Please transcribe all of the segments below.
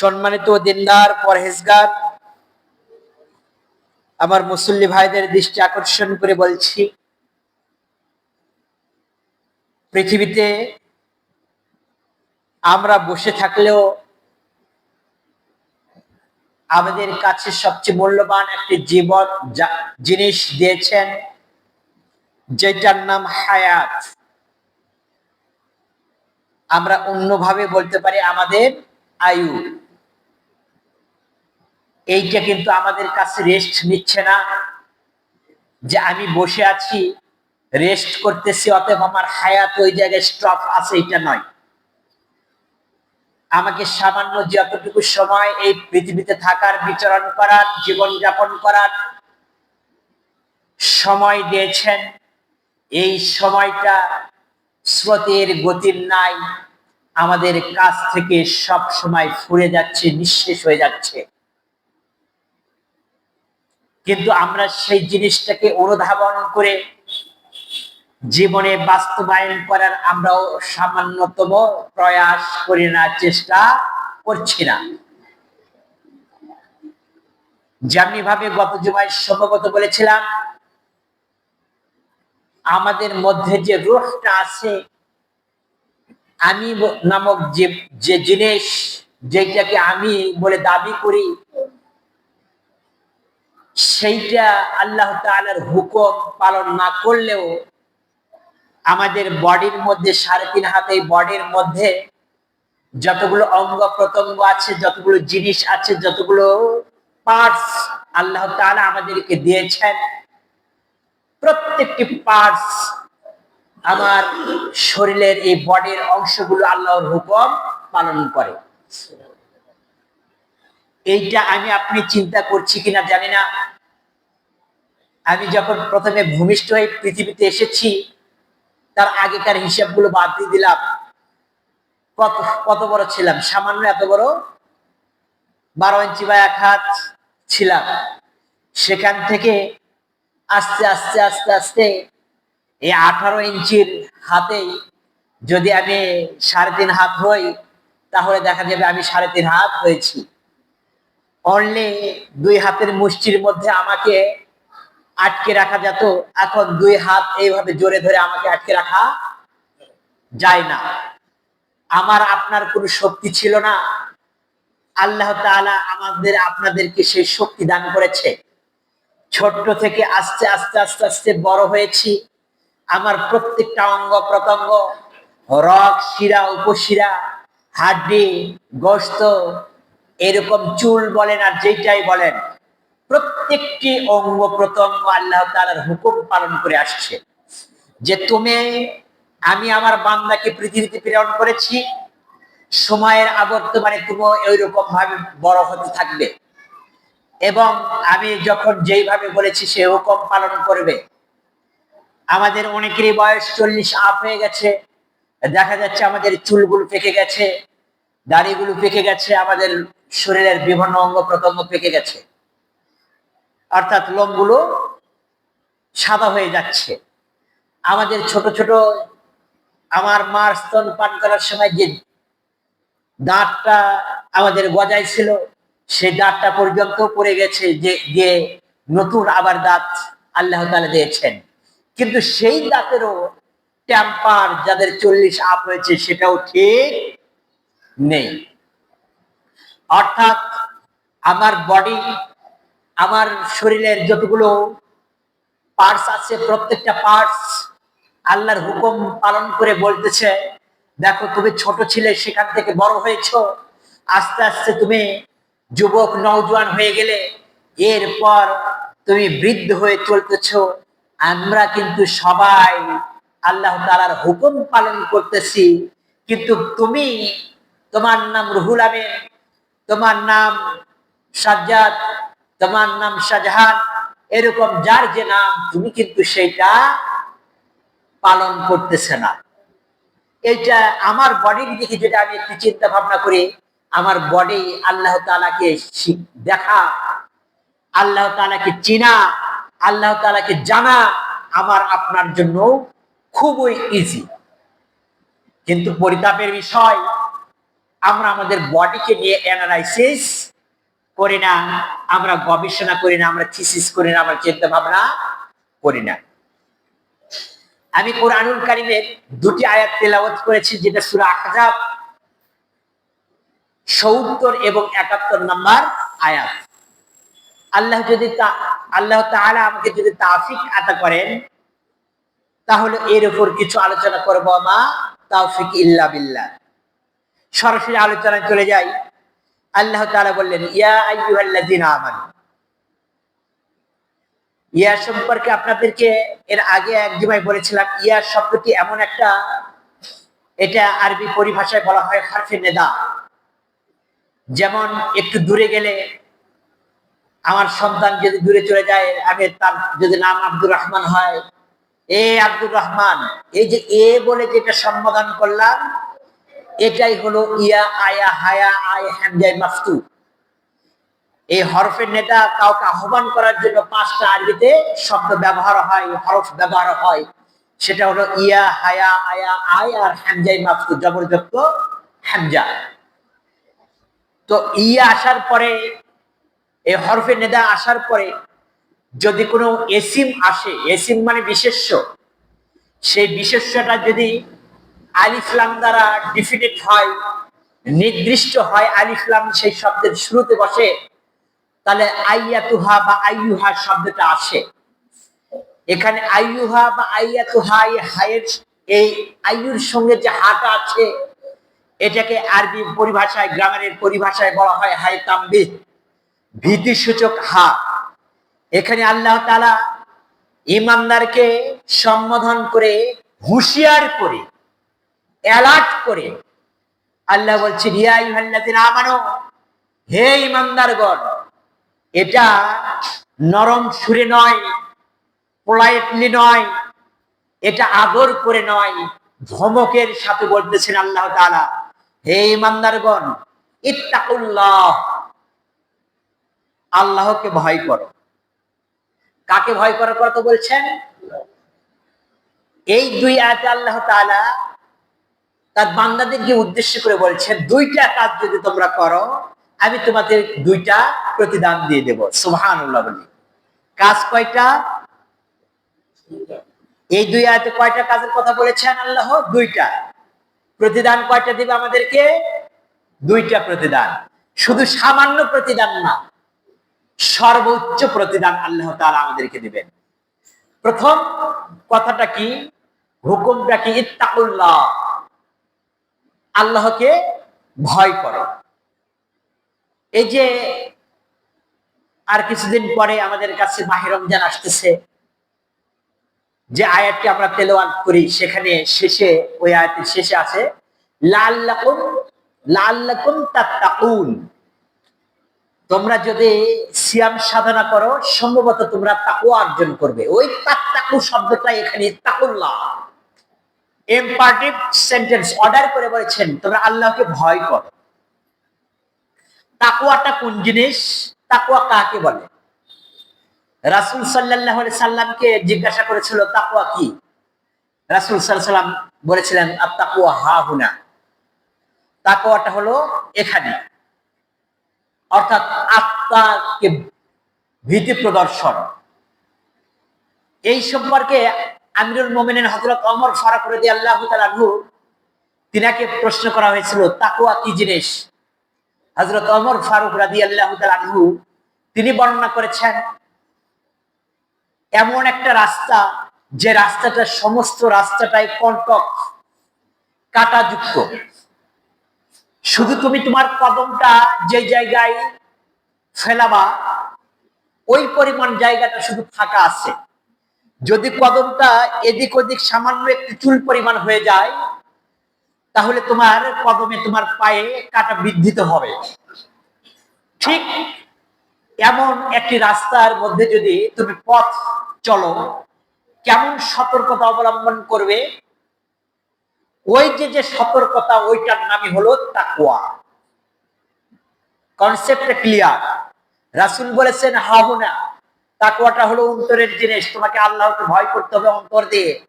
সম্মানিত দিনদার, পরহেজগার, আমার মুসল্লি ভাইদের দৃষ্টি আকর্ষণ করে বলছি, পৃথিবীতে আমরা বসে থাকলেও আমাদের কাছে সবচেয়ে মূল্যবান একটি জীবন জিনিস দিয়েছেন, যেটার নাম হায়াত। আমরা অন্যভাবে বলতে পারি আমাদের আয়ু। এইটা কিন্তু আমাদের কাছে রেস্ট নিচ্ছে না। যে আমি বসে আছি রেস্ট করতেছি, অতএব আমার হায়াত ওই জায়গায় স্টপ আছে, এটা নয়। আমাকে সামান্য যতটুকু সময় এই পৃথিবীতে থাকার, বিচরণ করার, জীবন যাপন করার সময় দিয়েছেন, এই সময়টা স্রোতের গতির নাই, আমাদের কাছ থেকে সব সময় ফুরে যাচ্ছে, নিঃশেষ হয়ে যাচ্ছে। কিন্তু আমরা সেই জিনিসটাকে অনুধাবন করে জীবনে বাস্তবায়ন করার আমরাও সামান্যতম প্রয়াস করি না চেষ্টা করছি না। যেমনি ভাবে গত জুমায় সম্ভবত বলেছিলাম, আমাদের মধ্যে যে রুহটা আছে, আমি নামক যে যে জিনিস যেটাকে আমি বলে দাবি করি সেইটা আল্লাহ তাআলার হুকুম পালন না করলেও আমাদের বডির মধ্যে সাড়ে তিন হাতে বডির মধ্যে যতগুলো অঙ্গ প্রত্যঙ্গ আছে, যতগুলো জিনিস আছে, যতগুলো পার্টস আল্লাহ তাআলা আমাদেরকে দিয়েছেন, প্রত্যেকটি পার্টস আমার শরীরের এই বডির অংশগুলো আল্লাহর হুকুম পালন করে। এইটা আমি, আপনি চিন্তা করছি কিনা জানি না। আমি যখন প্রথমে ভূমিষ্ঠ হয়ে পৃথিবীতে এসেছি, তার আগেকার হিসাবগুলো বাদ দিয়ে দিলাম। কত কত বড় ছিলাম? সামান্য এত বড় বারো ইঞ্চি বা এক হাত ছিলাম। সেখান থেকে আস্তে আস্তে আস্তে আস্তে এই আঠারো ইঞ্চির হাতেই যদি আমি সাড়ে তিন হাত হই, তাহলে দেখা যাবে আমি সাড়ে তিন হাত হয়েছি। অনলি দুই হাতের মুষ্টির মধ্যে আমাকে আটকে রাখা যেত, এখন দুই হাত এইভাবে জোরে ধরে আমাকে আটকে রাখা যায় না। আমার আপনার কোনো শক্তি ছিল না। আল্লাহ আমাদের, আপনাদেরকে সেই শক্তি দান করেছে। ছোট্ট থেকে আস্তে আস্তে আস্তে আস্তে বড় হয়েছি। আমার প্রত্যেকটা অঙ্গ প্রত্যঙ্গ, রক শিরা, উপশিরা, হাড্ডি, গোস্ত, এরকম চুল বলেন আর যেটাই বলেন প্রত্যেকটি অঙ্গ প্রত্যঙ্গ আল্লাহ তালার হুকুম পালন করে আসছে। যে তুমি, আমি আমার বান্দাকে পৃথিবীতে প্রেরণ করেছি, সময়ের আবর্তমানে তুমি ওইরকম ভাবে বড় হতে থাকবে। এবং আমি যখন যেইভাবে বলেছি সে হুকুম পালন করবে। আমাদের অনেকেরই বয়স চল্লিশ আপ হয়ে গেছে। দেখা যাচ্ছে আমাদের চুলগুলো পেকে গেছে, দাড়িগুলো পেকে গেছে, আমাদের শরীরের বিভিন্ন অঙ্গ প্রত্যঙ্গ পেকে গেছে। অর্থাৎ লোমগুলো সাদা হয়ে যাচ্ছে। আমাদের ছোট ছোট আমার মার স্তন পান করার সময় যে দাঁতটা আমাদের গজায় ছিল সেই দাঁতটা পর্যন্ত পড়ে গেছে যে যে নতুন আবার দাঁত আল্লাহ তাআলা দিয়েছেন। কিন্তু সেই দাঁতেরও ট্যাম্পার যাদের চল্লিশ আপ হয়েছে সেটাও ঠিক নেই। অর্থাৎ আমার বডি আমার শরীরের যতগুলো পার্টস আছে, প্রত্যেকটা পার্টস আল্লাহর হুকুম পালন করে বলতেছে, দেখো, তুমি ছোট ছিলে, সেখান থেকে বড় হয়েছো। আস্তে আস্তে তুমি যুবক, নওজোয়ান হয়ে গেলে, এরপর তুমি বৃদ্ধ হয়ে চলতেছ। আমরা কিন্তু সবাই আল্লাহ তালার হুকুম পালন করতেছি। কিন্তু তুমি, তোমার নাম রুহুল আমিন, তোমার নাম সাজ্জাদ তোমার নাম শাহজাহান। এরকম যার যে নাম, তুমি কিন্তু সেইটা পালন করতেছে না। এটা আমার বডির দিকে যেটা আমি একটু চিন্তা ভাবনা করি, আমার বডি আল্লাহ তালাকে দেখা, আল্লাহ তালাকে চিনা, আল্লাহ তালাকে জানা আমার আপনার জন্য খুবই ইজি কিন্তু পরিতাপের বিষয়, আমরা আমাদের বডিকে নিয়ে অ্যানালাইসিস করি না, আমরা গবেষণা করি না, আমরা থিসিস করি না, আমরা চিন্তা ভাবনা করি না। আমি কোরআনুল কারিমের দুটি আয়াত তেলাওয়াত করেছি, যেটা সূরা আহজাব সত্তর এবং একাত্তর নাম্বার আয়াত। আল্লাহ যদি তা- আল্লাহ তাআলা আমাকে যদি তাফিক আতা করেন, তাহলে এর উপর কিছু আলোচনা করব, মা তাওফিক ইল্লা বিল্লাহ। সরাসরি আলোচনায় চলে যাই। আল্লাহ তাআলা বললেন, ইয়া আইয়ুহাল্লাযিনা আমানু। ইয়া সম্পর্কে আপনাদেরকে এর আগে এক জমায় বলেছিলাম, ইয়া শব্দটি এমন একটা, এটা আরবি পরিভাষায় বলা হয় হারফে নেদা। যেমন, একটু দূরে গেলে আমার সন্তান যদি দূরে চলে যায়, আমি তার যদি নাম আব্দুর রহমান হয়, এ আব্দুর রহমান, এই যে এ বলে যেটা সম্বোধন করলাম এটাই হলো ইয়া, আয়া, হায়া, আয় হ্যামজাই মাফতু। এই হরফের নেতা কাউকে আহ্বান করার জন্য পাঁচটা আরবিতে শব্দ ব্যবহার হয়, হরফ ব্যবহার হয়। সেটা হলো ইয়া, হায়া, আয়া, আয় আর হ্যামজাই মাফতু, জবরদস্ত হ্যামজা তো ইয়া আসার পরে, এই হরফের নেদা আসার পরে যদি কোনো এসিম আসে, এসিম মানে বিশেষ্য। সেই বিশেষ্যটা যদি আলিফলাম দ্বারা ডিফিনেট হয়, নির্দিষ্ট হয় আলিফলাম সেই শব্দের শুরুতে বসে, তাহলে আইয়াতুহা বা আইয়ুহা শব্দটা আসে। এখানে আইয়ুহা বা আইয়াতুহা হায়ের, এই আইয়ুর সঙ্গে যে হাটা আছে, এটাকে আরবি পরিভাষায়, গ্রামারের পরিভাষায় বলা হয় হাই তাম্বি ভীতি সূচক হা। এখানে আল্লাহ তালা ইমানদারকে সম্বোধন করে হুঁশিয়ার করে অ্যালার্ট করে। আল্লাহ বলছে রিয়া ইহাল্লাযিনা আমানু, হে ইমানদারগণ এটা নরম সুরে নয় পোলাইটলি নয়, এটা আদর করে নয়, ধমকের সাথে বলতেছেন আল্লাহ তাআলা। হে ইমানদারগণ ইত্তাকুল্লাহ, আল্লাহকে ভয় করো। কাকে ভয় করার কথা বলছেন? এই দুই আয়াতে আল্লাহ তাআলা তার বান্দাদেরকে উদ্দেশ্য করে বলছেন, দুইটা কাজ যদি তোমরা করো, আমি তোমাদের দুইটা প্রতিদান দিয়ে দেব। সুবহানাল্লাহ বলি। কাজ কয়টা? এই দুই আয়াতে কয়টা কাজের কথা বলেছেন আল্লাহ? দুইটা। প্রতিদান কয়টা দিবে আমাদেরকে? দুইটা প্রতিদান। শুধু সামান্য প্রতিদান না, সর্বোচ্চ প্রতিদান আল্লাহ তাআলা আমাদেরকে দিবেন। প্রথম কথাটা কি? হুকুমটা কি? ইত্তাকুল্লাহ। আল্লাহকে ভয় করো। এই যে আর কিছুদিন পরে আমাদের কাছে মাহে রমজান আসতেছে, যে আয়াতটি আমরা তেলাওয়াত করি, সেখানে শেষে, ওই আয়াতের শেষে আছে লাল্লাকুম লাল্লাকুম তাত্তাকুন। তোমরা যদি সিয়াম সাধনা করো, সম্ভবত তোমরা তাকুয়া অর্জন করবে। ওই তাত্তাকু শব্দটা এখানে তাকুল্লাহ। এম্পার্টিভ সেন্টেন্স অর্ডার করে বলেছেন, তোমরা আল্লাহকে ভয় করো। তাকুয়াটা কোন জিনিস? তাকুয়া কাকে বলে? রাসুল সাল্লাহ সাল্লামকে জিজ্ঞাসা করেছিল তাকুয়া কি? রাসুল সাল্লাম বলেছিলেন আর তাকুয়া হা হুনা। তাকুয়াটা হলো এখানে। অর্থাৎ আত্মাকে ভীতি প্রদর্শন। এই সম্পর্কে আমিরুল মোমিনের হজরত অমর ফারাক রদি আল্লাহ তালু তিনাকে প্রশ্ন করা হয়েছিল তাকুয়া কি জিনিস? হজরত অমর ফারুক রাদি আল্লাহ তালু তিনি বর্ণনা করেছেন, এমন একটা রাস্তা, যে রাস্তাটা সমস্ত রাস্তাটাই কণ্টক কাটাযুক্ত। শুধু তুমি তোমার কদমটা যে জায়গায় ফেলাবা, ওই পরিমাণ জায়গাটা শুধু ফাঁকা আছে। যদি কদমটা এদিক ওদিক সামান্য একটু চুল পরিমাণ হয়ে যায়, তাহলে তোমার কদমে তোমার পায়ে কাটা বৃদ্ধিত হবে। ঠিক এমন একটি রাস্তার মধ্যে যদি তুমি পথ চলো, কেমন সতর্কতা অবলম্বন করবে? ওই যে যে সতর্কতা, ওইটার নামই হলো তাকুয়া কনসেপ্টটা ক্লিয়ার। রাসুল বলেছেন, হাহুনা তাকুয়াটা হলো অন্তরের জিনিস। তোমাকে আল্লাহকে ভয় করতে হবে অন্তর দিয়ে।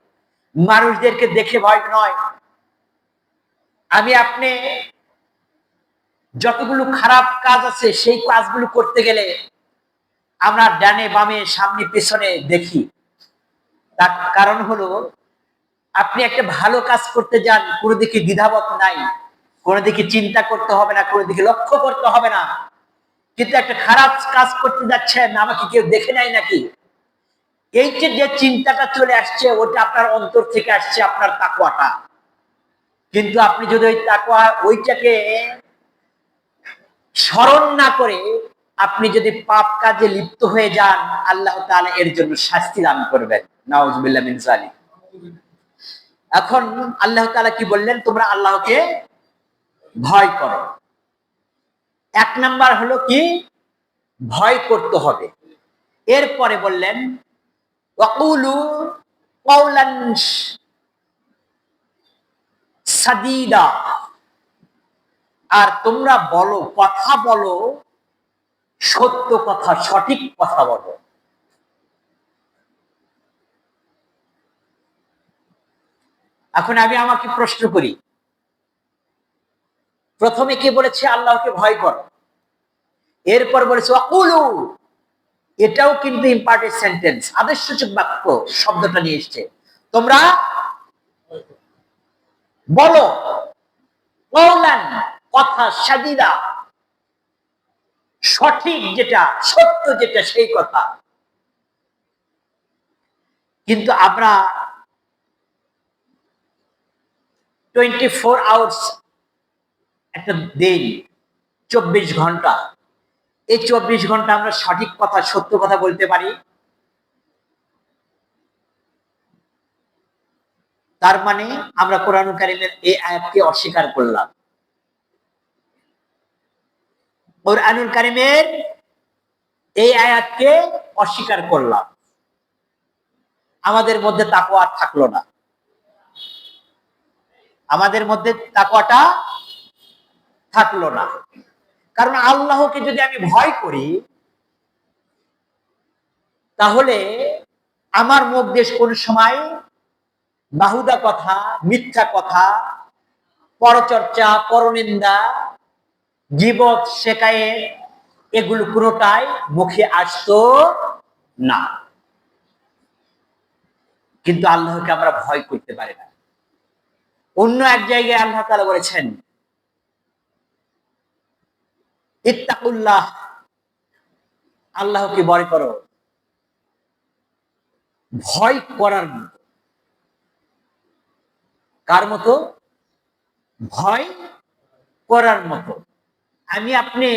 মানুষদেরকে দেখে ভয় নয়। আমি আপনি যতগুলো খারাপ কাজ আছে, সেই কাজগুলো করতে গেলে আমরা ডানে বামে, সামনে, পেছনে দেখি। তার কারণ হলো, আপনি একটা ভালো কাজ করতে যান, কোনো দিকে দ্বিধাবত নাই। কোনো দিকে চিন্তা করতে হবে না, কোনো দিকে লক্ষ্য করতে হবে না। কিন্তু একটা খারাপ কাজ করতে যাচ্ছেন, আমাকে কেউ দেখে নেয় নাকি? এই যে চিন্তাটা চলে আসছে, ওটা আপনার অন্তর থেকে আসছে, আপনার তাকুয়াটা কিন্তু আপনি যদি ওই তাকুয়া ওইটাকে স্মরণ না করে আপনি যদি পাপ কাজে লিপ্ত হয়ে যান, আল্লাহ তাআলা এর জন্য শাস্তি দান করবেন। জালিক এখন আল্লাহ তাআলা কি বললেন? তোমরা আল্লাহকে ভয় করো। এক নাম্বার হলো কি? ভয় করতে হবে। এরপরে বললেন সাদিদা। আর তোমরা বলো, কথা বলো, সত্য কথা, সঠিক কথা বলো। এখন আমি আমাকে প্রশ্ন করি প্রথমে কে বলেছে, আল্লাহকে ভয় করো। এরপর বলেছে অকুলু এটাও কিন্তু ইম্পার্টেন্ট সেন্টেন্স আদেশসূচক বাক্য শব্দটা নিয়ে এসছে। তোমরা বলো কথা সাদিদা সঠিক যেটা, সত্য যেটা, সেই কথা। কিন্তু আমরা টোয়েন্টি ফোর আওয়ার্স একটা দিন চব্বিশ ঘণ্টা। এই চব্বিশ ঘণ্টা আমরা সঠিক কথা, সত্য কথা বলতে পারি। তার মানে আমরা কোরআন কারিমের এই আয়াতকে অস্বীকার করলাম। কোরআনুল কারিমের এই আয়াতকে অস্বীকার করলাম। আমাদের মধ্যে তাকোয়া থাকল না। আমাদের মধ্যে তাকওয়াটা থাকল না। কারণ আল্লাহকে যদি আমি ভয় করি, তাহলে আমার দেশ কোন সময় বাহুদা কথা, মিথ্যা কথা, পরচর্চা, পরনিন্দা জীবত শেখায়ে এগুলো পুরোটাই মুখে আসতো না। কিন্তু আল্লাহকে আমরা ভয় করতে পারি না। অন্য এক জায়গায় আল্লাহ তালা বলেছেন ইত্তাকুল্লাহ। আল্লাহকে ভয় করো। ভয় করার মতো। কার মতো? ভয় করার মতো। আমি আপনি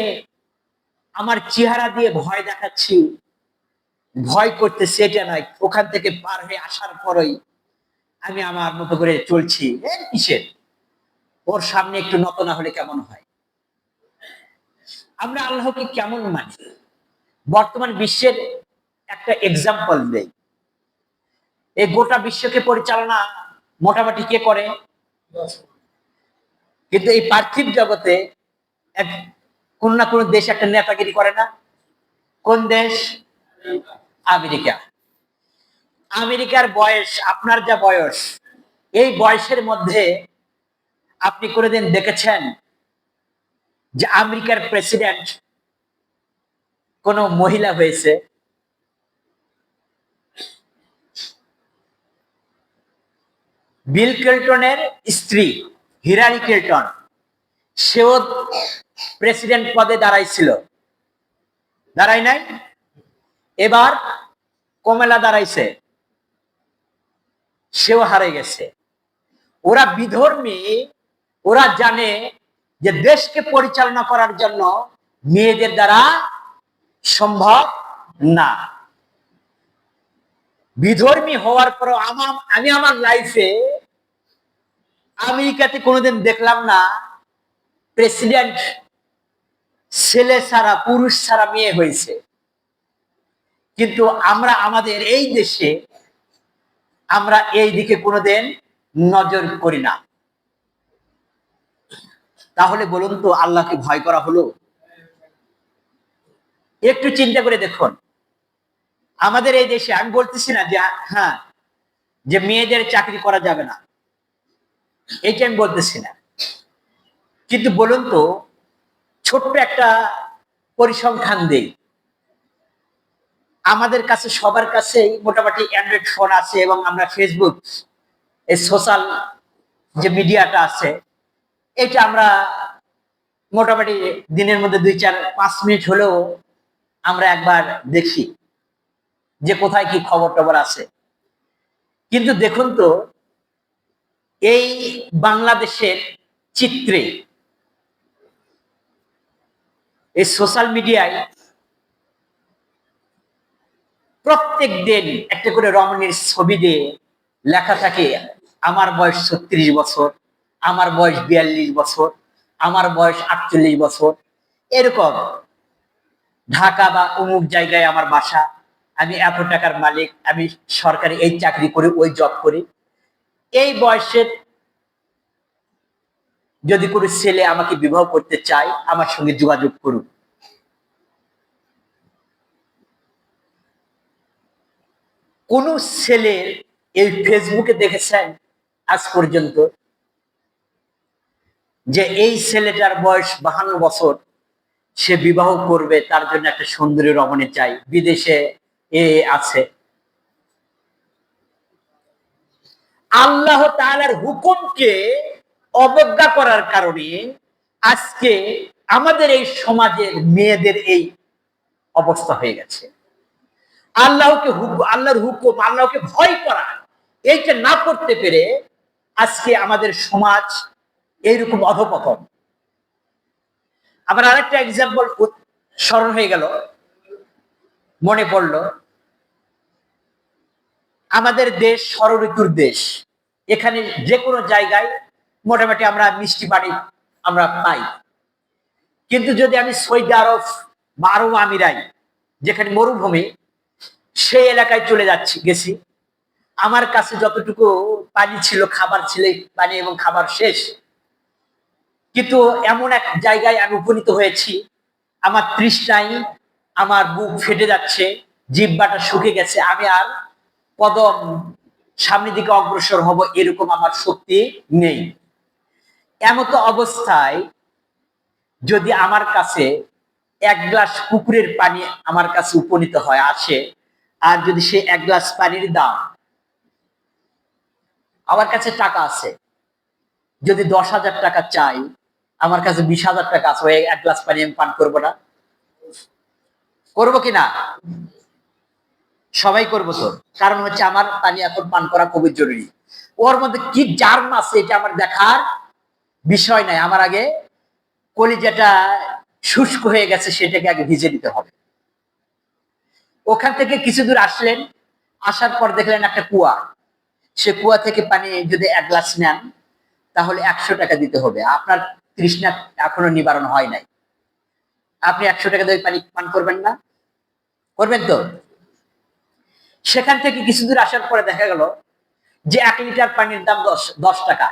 আমার চেহারা দিয়ে ভয় দেখাচ্ছি। ভয় করতে সেটা নয় ওখান থেকে পার হয়ে আসার পরই আমি আমার মতো করে চলছি। ওর সামনে একটু নত না হলে কেমন হয়? আমরা আল্লাহকে কেমন মানি? বর্তমান বিশ্বের একটা এক্সাম্পল দেই। এই গোটা বিশ্বকে পরিচালনা মোটামুটি কে করে? কিন্তু এই পার্থিব জগতে এক কোন না কোন দেশ একটা নেতাগিরি করে না। কোন দেশ? আমেরিকা। আমেরিকার বয়স, আপনার যা বয়স, এই বয়সের মধ্যে আপনি কোনোদিন দেখেছেন যে আমেরিকার প্রেসিডেন্ট কোন মহিলা হয়েছে, বিল ক্লিন্টনের স্ত্রী হিরারি ক্লিন্টন, সেও প্রেসিডেন্ট পদে দাঁড়াইছিল দাঁড়াই নাই? এবার কমেলা দাঁড়াইছে। সেও হারে গেছে। ওরা বিধর্মী, ওরা জানে যে দেশকে পরিচালনা করার জন্য মেয়েদের দ্বারা সম্ভব না। বিধর্মী হওয়ার পর আমার আমি আমার লাইফে আমেরিকাতে কোনোদিন দেখলাম না প্রেসিডেন্ট ছেলে ছাড়া, পুরুষ ছাড়া মেয়ে হয়েছে। কিন্তু আমরা আমাদের এই দেশে আমরা এই দিকে কোনোদিন নজর করি না। তাহলে বলুন তো, আল্লাহকে ভয় করা হলো? একটু চিন্তা করে দেখুন। আমাদের এই দেশে, আমি বলতেছি না যে হ্যাঁ যে মেয়েদের চাকরি করা যাবে না। এইটা আমি বলতেছি না। কিন্তু বলুন তো, ছোট্ট একটা পরিসংখ্যান দেই। আমাদের কাছে, সবার কাছেই মোটামুটি অ্যান্ড্রয়েড ফোন আছে এবং আমরা ফেসবুক এই সোশ্যাল যে মিডিয়াটা আছে এটা আমরা মোটামুটি দিনের মধ্যে দুই চার পাঁচ মিনিট হলেও আমরা একবার দেখি যে কোথায় কি খবর টবর আছে। কিন্তু দেখুন তো, এই বাংলাদেশের চিত্রে, এই সোশ্যাল মিডিয়ায় প্রত্যেক দিন একটা করে রমণীর ছবি দিয়ে লেখা থাকে, আমার বয়স ছত্রিশ বছর। আমার বয়স বিয়াল্লিশ বছর, আমার বয়স আটচল্লিশ বছর। এরকম ঢাকা বা অমুক জায়গায় আমার বাসা, আমি এত টাকার মালিক, আমি সরকারি এই চাকরি করি, ওই জব করি। এই বয়সের যদি কোনো ছেলে আমাকে বিবাহ করতে চায়, আমার সঙ্গে যোগাযোগ করুন কোন ছেলের এই ফেসবুকে দেখেছেন? আজ পর্যন্ত যে এই ছেলেটার বয়স বাহান্ন বছর, সে বিবাহ করবে, তার জন্য একটা সুন্দরী রমণী চাই, বিদেশে এ আছে। আল্লাহ তাআলার হুকুমকে অবজ্ঞা করার কারণে আজকে আমাদের এই সমাজের মেয়েদের এই অবস্থা হয়ে গেছে। আল্লাহকে হুক- আল্লাহর হুকুম, আল্লাহকে ভয় করা, এইটা না করতে পেরে আজকে আমাদের সমাজ এইরকম অধপতন। আবার আরেকটা এক্সাম্পল স্মরণ হয়ে গেল, মনে পড়ল। আমাদের দেশ ষড় ঋতুর দেশ। এখানে যে কোনো জায়গায় মোটামুটি আমরা মিষ্টি পানি আমরা পাই। কিন্তু যদি আমি সৌদি আরব আরব আমিরাই, যেখানে মরুভূমি, সেই এলাকায় চলে যাচ্ছি, গেছি। আমার কাছে যতটুকু পানি ছিল, খাবার ছিল পানি এবং খাবার শেষ। কিন্তু এমন এক জায়গায় আমি উপনীত হয়েছি। আমার তৃষ্ণাই আমার বুক ফেটে যাচ্ছে, জিব্বাটা শুকে গেছে। আমি আর কদম সামনের দিকে অগ্রসর হব এরকম আমার শক্তি নেই। এমতো অবস্থায় যদি আমার কাছে এক গ্লাস পুকুরের পানি আমার কাছে উপনীত হয়, আসে, আর যদি সে এক গ্লাস পানির দাম আমার কাছে টাকা আছে, যদি দশ হাজার টাকা চাই আমার কাছে বিশ হাজার টাকা আছে এক গ্লাস পানি আমি পান করব না। করব কি না? সবাই করব তো। কারণ হচ্ছে আমার পানি এখন পান করা খুবই জরুরি। ওর মধ্যে কি জার্ম আছে এটা আমার দেখার বিষয় নাই। আমার আগে কলিজাটা শুষ্ক হয়ে গেছে, সেটাকে আগে ভিজে দিতে হবে। ওখান থেকে কিছু দূর আসলেন, আসার পর দেখলেন একটা কুয়া। সে কুয়া থেকে পানি যদি এক গ্লাস নেন, তাহলে একশো টাকা দিতে হবে। আপনার তৃষ্ণা এখনও নিবারণ হয় নাই। আপনি একশো টাকা দিয়ে পানি পান করবেন না? করবেন তো? সেখান থেকে কিছু দূর আসার পরে দেখা গেল যে এক লিটার পানির দাম দশ দশ টাকা।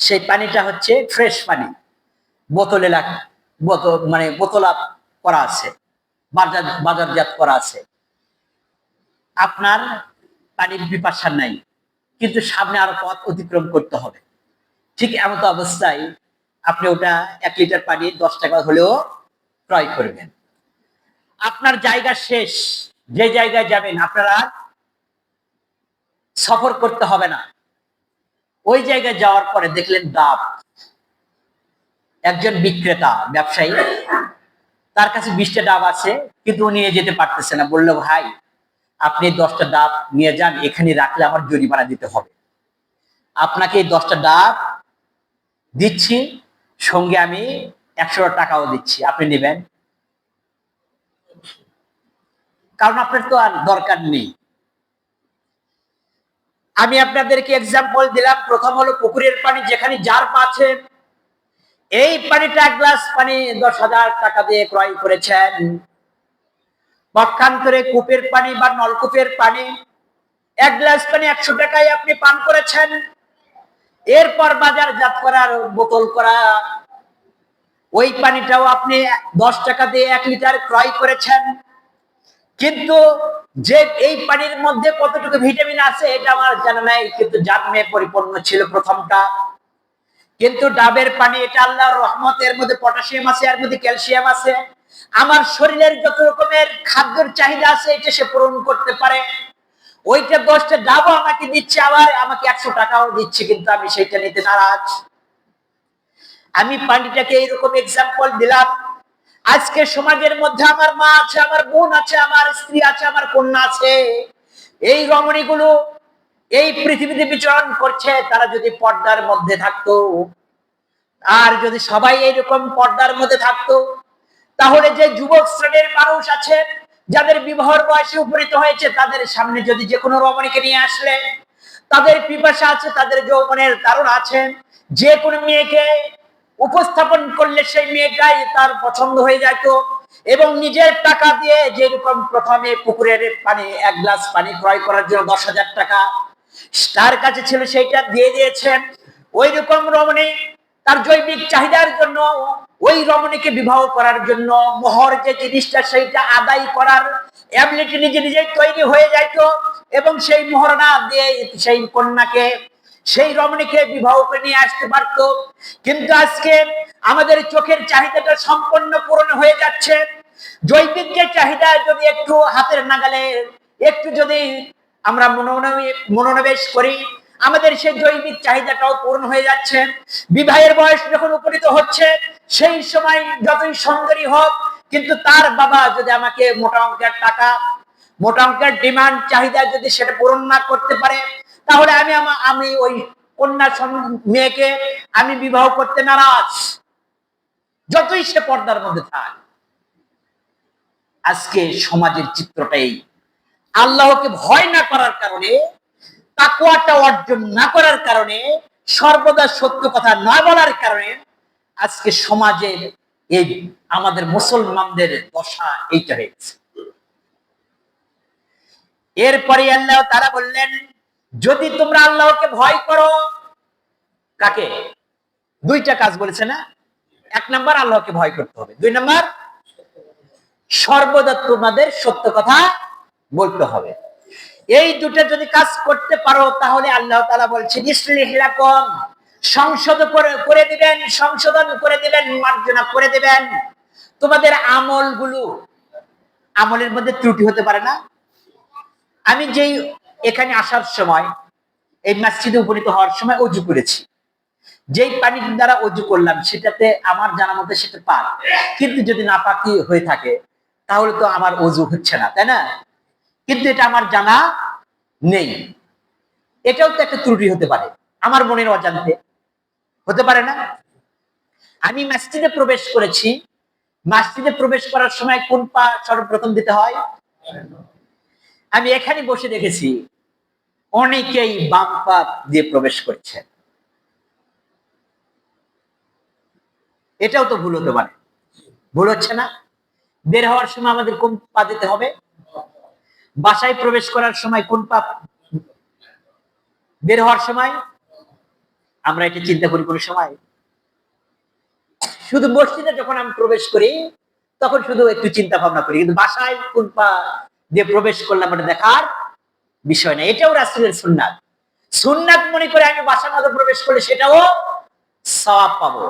সেই পানিটা হচ্ছে ফ্রেশ পানি। বোতলে বোতল মানে বোতলা করা আছে, বাজার, বাজারজাত করা আছে। আপনার পানির বিপাশা নাই, কিন্তু সামনে আরও পথ অতিক্রম করতে হবে। ঠিক এমন অবস্থায় আপনি ওটা এক লিটার পানি দশ টাকা হলেও ক্রয় করবেন। আপনার জায়গা শেষ, যে জায়গায় যাবেন আপনারা সফর করতে হবে না। ওই জায়গায় যাওয়ার পরে দেখলেন ডাব। একজন বিক্রেতা, ব্যবসায়ী, তার কাছে বিশটা ডাব আছে, কিন্তু নিয়ে যেতে পারতেছে না। বলল, ভাই, আপনি দশটা ডাব নিয়ে যান, এখানে রাখলে আমার জরিমানা দিতে হবে। আপনাকে দশটা ডাব দিচ্ছি সঙ্গে আমি একশো টাকাও দিচ্ছি। আপনি নেবেন। কারণ আপনার তো আর দরকার নেই। আমি আপনাদেরকে এক্সাম্পল দিলাম। প্রথম হলো পুকুরের পানি, যেখানে যার আছে। এই পানিটা এক গ্লাস পানি দশ হাজার টাকা দিয়ে ক্রয় করেছেন। পক্ষান্তরে কূপের পানি বা নলকূপের পানি, এক গ্লাস পানি একশো টাকায় আপনি পান করেছেন। এরপর বাজারজাত করার, বোতল করা, ওই পানিটাও আপনি দশ টাকা দিয়ে এক লিটার ক্রয় করেছেন। কিন্তু যে এই পানির মধ্যে কতটুকু ভিটামিন আছে, এটা আমার জানা নাই, কিন্তু জার্মে পরিপূর্ণ ছিল প্রথমটা। কিন্তু ডাবের পানি, এটা আল্লাহর রহমতের মধ্যে পটাশিয়াম আছে, এর মধ্যে ক্যালসিয়াম আছে। আমার শরীরের যত রকমের খাদ্যের চাহিদা আছে, এটা সে পূরণ করতে পারে। ওইটা দশটা ডাবও আমাকে দিচ্ছে আবার, আমাকে একশো টাকাও দিচ্ছে, কিন্তু আমি সেটা নিতে নারাজ। আমি পানিটাকে এইরকম এক্সাম্পল দিলাম। আজকে সমাজের মধ্যে আমার মা আছে, আমার বোন আছে, আমার স্ত্রী আছে, আমার কন্যা আছে। এই রমণীগুলো এই পৃথিবীতে বিচরণ করছে, তারা যদি পর্দার মধ্যে থাকতো, আর যদি সবাই এইরকম পর্দার মধ্যে থাকতো, তাহলে যে যুবক শ্রেণির মানুষ আছে যাদের বিবাহর বয়সে উপনীত হয়েছে, তাদের সামনে যদি যে কোনো রমণীকে নিয়ে আসলে, তাদের পিপাসা আছে, তাদের যৌবনের কারণ আছে যে কোনো মেয়েকে উপস্থাপন করলে সেই মেয়েটাই তার পছন্দ হয়ে যেত এবং নিজের টাকা দিয়ে যেরকম প্রথমে পুকুরের পানি, এক গ্লাস পানি ক্রয় করার জন্য দশ হাজার টাকা, তার কাছে ছিল সেইটা দিয়ে দিয়েছেন ওই রকম রমণী তার জৈবিক চাহিদার জন্য, ওই রমণীকে বিবাহ করার জন্য, মোহর যে জিনিসটা সেইটা আদায় করার অ্যাবিলিটি নিজে নিজেই তৈরি হয়ে যাইতো। এবং সেই মোহর না দিয়ে সেই কন্যাকে, সেই রমণীকে বিবাহ করে নিয়ে আসতে পারতো। কিন্তু আজকে আমাদের চোখের চাহিদাটা সম্পূর্ণ পূরণ হয়ে যাচ্ছে। জৈবিক যে চাহিদা যদি একটু হাতের নাগালে, একটু যদি আমরা মনোনবী- মনোনিবেশ করি আমাদের সেই জৈবিক চাহিদাটাও পূরণ হয়ে যাচ্ছে। বিবাহের বয়স যখন উপনীত হচ্ছে, সেই সময় যতই সুন্দরী হোক, কিন্তু তার বাবা যদি আমাকে মোটা অঙ্কের টাকা, মোটা অঙ্কের ডিমান্ড চাহিদা যদি সেটা পূরণ না করতে পারে, তাহলে আমি আমা- ওই কন্যা মেয়েকে আমি বিবাহ করতে নারাজ। যতই সে পর্দার মধ্যে থাক, আজকে সমাজের চিত্রটাই আল্লাহকে ভয় না করার কারণে তাকুয়াটা অর্জন না করার কারণে, সর্বদা সত্য কথা না বলার কারণে আজকে সমাজের এই আমাদের মুসলমানদের দশা এইটা হয়েছে এরপরে আল্লাহ তারা বললেন, যদি তোমরা আল্লাহকে ভয় করো, কাকে? দুইটা কাজ বলেছে না? এক নাম্বার, আল্লাহকে ভয় করতে হবে। দুই নাম্বার, সর্বদা তোমাদের সত্য কথা বলতে হবে। এই দুটো যদি কাজ করতে পারো, তাহলে আল্লাহ তালা বলছেন ইসলিহলাকম সংশোধন করে করে দিবেন, সংশোধন করে দিবেন, মার্জনা করে দিবেন। তোমাদের আমলগুলো, আমলের মধ্যে ত্রুটি হতে পারে না। আমি যেই এখানে আসার সময়, এই মসজিদে উপনীত হওয়ার সময় অজু করেছি। যেই পানির দ্বারা অজু করলাম, সেটাতে আমার জানা মতে সেটা পাক। কিন্তু যদি না পাকি হয়ে থাকে, তাহলে তো আমার অজু হচ্ছে না, তাই না? কিন্তু এটা আমার জানা নেই। এটাও তো একটা ত্রুটি হতে পারে। আমার মনের অজান্তে। হতে পারে না? আমি মসজিদে প্রবেশ করেছি। মসজিদে প্রবেশ করার সময় কোন পা সর্বপ্রথম দিতে হয়? আমি এখানে বসে দেখেছি, অনেকেই বাম পা দিয়ে প্রবেশ করছে। এটাও তো ভুল হতে পারে। ভুল হচ্ছে না? বের হওয়ার সময় আমাদের কোন পা দিতে হবে? বাসায় প্রবেশ করার সময় কোন পা বের হওয়ার সময়? আমরা এটা চিন্তা করি কোন সময়। শুধু মসজিদে যখন আমি প্রবেশ করি, তখন শুধু একটু চিন্তা ভাবনা করি। কিন্তু বাসায় কোন পা দিয়ে প্রবেশ করলাম এটা দেখার বিষয় না এটাও রাসুলের সুন্নাত। সুন্নাত মনে করে আমি বাসার মধ্যে প্রবেশ করলে সেটাও সওয়াব পাবো।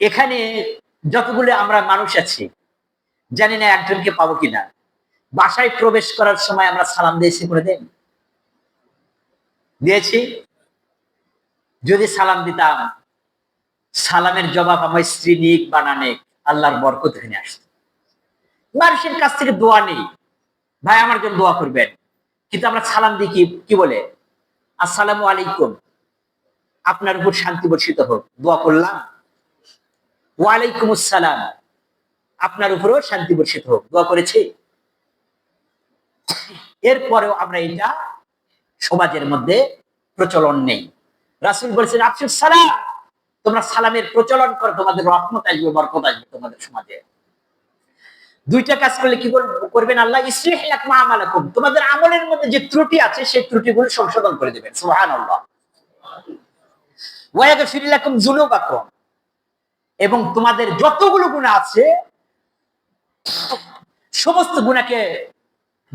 এখানে যতগুলো আমরা মানুষ আছি, জানি না একজনকে পাবো কিনা। বাসায় প্রবেশ করার সময় আমরা সালাম দিয়েছি করে দেন। দিয়েছি। যদি সালাম দিতাম, সালামের জবাব আমার স্ত্রী নিক বা না নিক, আল্লাহর বরকত এখানে আসত। মানুষের কাছ থেকে দোয়া নেই। ভাই, আমার জন্য দোয়া করবেন। কিন্তু আমরা সালাম দিই কি কি বলে? আসসালামু আলাইকুম। আপনার উপর শান্তি বর্ষিত হোক। দোয়া করলাম। ওয়ালাইকুম আসসালাম। আপনার উপরেও শান্তি বর্ষিত হোক। দোয়া করেছি। এরপরেও আমরা এটা সমাজের মধ্যে প্রচলন নেই। রাসুল বলছেন, আফসুস সালাম তোমরা সালামের প্রচলন করো, তোমাদের রহমত আসবে, বরকত আসবে তোমাদের সমাজে। দুইটা কাজ করলে কি করবেন আল্লাহ? আমালাকুম। তোমাদের আমলের মধ্যে যে ত্রুটি আছে, সেই ত্রুটিগুলো সংশোধন করে দিবেন। ইয়াগফির এবং তোমাদের যতগুলো গুণা আছে, সমস্ত গুণাকে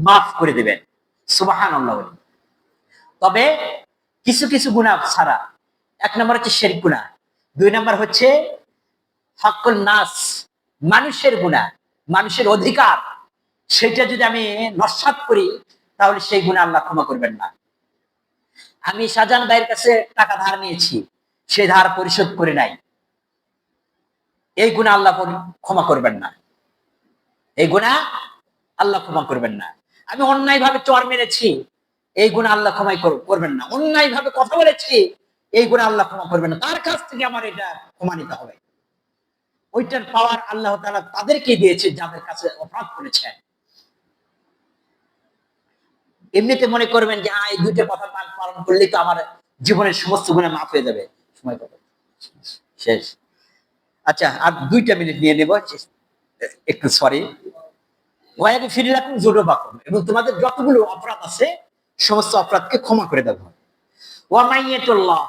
মাফ করে দিবেন। সুবাহান তবে কিছু কিছু গুণা ছাড়া, এক নম্বর হচ্ছে শের গুণা দুই নম্বর হচ্ছে হকুল নাস, মানুষের গুণা মানুষের অধিকার। সেটা যদি আমি নস্বাত করি, তাহলে সেই গুণা আল্লাহ ক্ষমা করবেন না। আমি শাহজাহান ভাইয়ের কাছে টাকা ধার নিয়েছি, সে ধার পরিশোধ করে নাই। এই গুণা আল্লাহ ক্ষমা করবেন না। এই গুণা আল্লাহ ক্ষমা করবেন না। আমি অন্যায় ভাবে চর মেরেছি, এই গুণা আল্লাহ ক্ষমাই করবেন না। অন্যায় ভাবে কথা বলেছি, এই গুণা আল্লাহ ক্ষমা করবেন না। তার কাছ থেকে আমার এটা ক্ষমা নিতে হবে? ওইটার পাওয়ার আল্লাহ তাআলা তাদেরকে দিয়েছে, যাদের কাছে অপরাধ করেছেন। এমনিতে মনে করবেন যে এই দুইটা কথা পাল- পালন করলেই তো আমার জীবনের সমস্ত গুণে মাফ হয়ে যাবে। সময় কত? শেষ। আচ্ছা আর দুইটা মিনিট নিয়ে নেব একটু সরি ওয়াইকে ফিরে রাখুন, জোরো বাকুন। এবং তোমাদের যতগুলো অপরাধ আছে, সমস্ত অপরাধকে ক্ষমা করে দেব ওয়ামাইয়াতুল্লাহ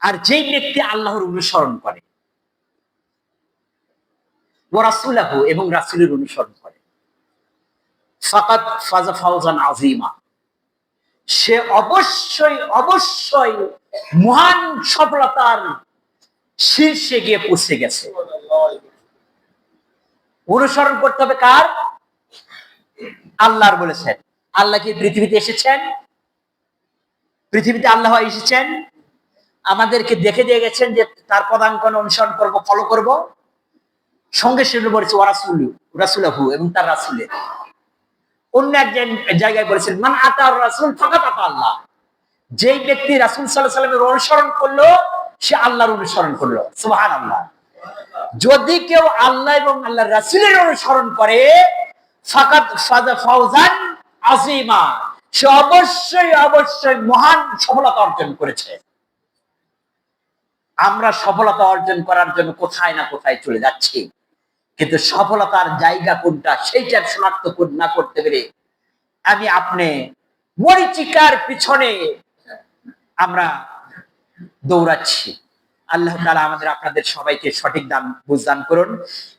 আর যেই ব্যক্তি আল্লাহর অনুসরণ করে ও রাসূলাহু এবং রাসূলের অনুসরণ করে ফাকাত ফাজা ফাউজান আজিমা সে অবশ্যই অবশ্যই মহান সফলতার শীর্ষে গিয়ে পৌঁছে গেছে। অনুসরণ করতে হবে কার? আল্লাহর বলেছেন। আল্লাহ কি পৃথিবীতে এসেছেন? পৃথিবীতে আল্লাহ এসেছেন? আমাদেরকে দেখে দিয়ে গেছেন যে তার পদাঙ্কন অনুসরণ করব ফলো করব। সঙ্গে সঙ্গে বলেছে ওরাসুল রাসুলাহু এবং তার রাসুলের। অন্য এক জায়গায় বলেছেন, মান আতার রাসুল ফাঁকা আতা আল্লাহ যেই ব্যক্তি রাসুল সাল্লাহ সাল্লামের অনুসরণ করল, সে আল্লাহর অনুসরণ করল। সুবাহান আল্লাহ যদি কেউ আল্লাহ এবং আল্লাহ রাসুলের অনুসরণ করে ফাকাত সে অবশ্যই অবশ্যই মহান সফলতা অর্জন করেছে। আমরা সফলতা অর্জন করার জন্য কোথায় না কোথায় চলে যাচ্ছি। কিন্তু সফলতার জায়গা কোনটা, সেইটা শনাক্ত না করতে পেরে আমি আপনি মরিচিকার পিছনে আমরা দৌড়াচ্ছি। আল্লাহ তালা আমাদের আপনাদের সবাইকে সঠিক দাম বুঝদান করুন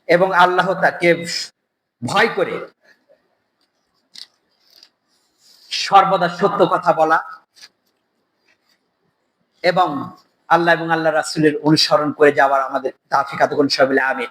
এবং আল্লাহ তাকে ভয় করে সর্বদা সত্য কথা বলা এবং আল্লাহ এবং আল্লাহ রাসুলের অনুসরণ করে যাওয়ার আমাদের তাফিকাত সবিলে আমি